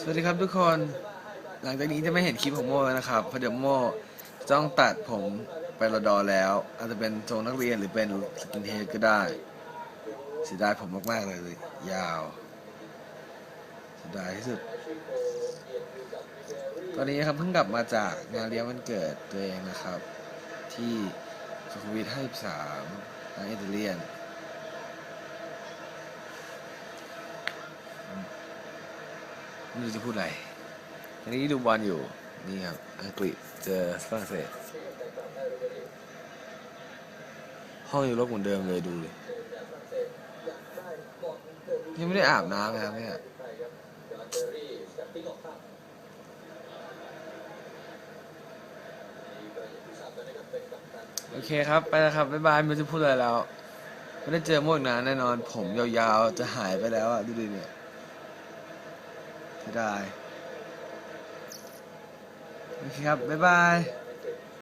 สวัสดีครับทุกคน หลังจากนี้จะไม่เห็นคลิปของโมแล้วนะครับเพราะเดี๋ยวโมจะต้องตัดผมไปรอดอแล้ว อาจจะเป็นทรงนักเรียนหรือเป็นสกินเฮดก็ได้เสียดายผมมากๆเลย ยาวเสียดายที่สุด ตอนนี้ครับเพิ่งกลับมาจากงานเลี้ยงวันเกิดตัวเองนะครับ ที่สุขุมวิท53ร้านอิตาเลียน ไม่รู้จะพูดอะไรตอนนี้ดูบอลอยู่ นี่ครับ อังกฤษเจอฝรั่งเศส ห้องอยู่รกเหมือนเดิมเลยดูเลยยังไม่ได้อาบน้ำเลยครับเนี่ยโอเคครับ ไปแล้วครับ บ๊ายบาย ไม่รู้จะพูดอะไรแล้ว ไม่ได้เจอโมกนานแน่นอน ผมยาวๆ จะหายไปแล้วอะ ดูดิเนี่ย ได้ โอเคครับ บ๊ายบาย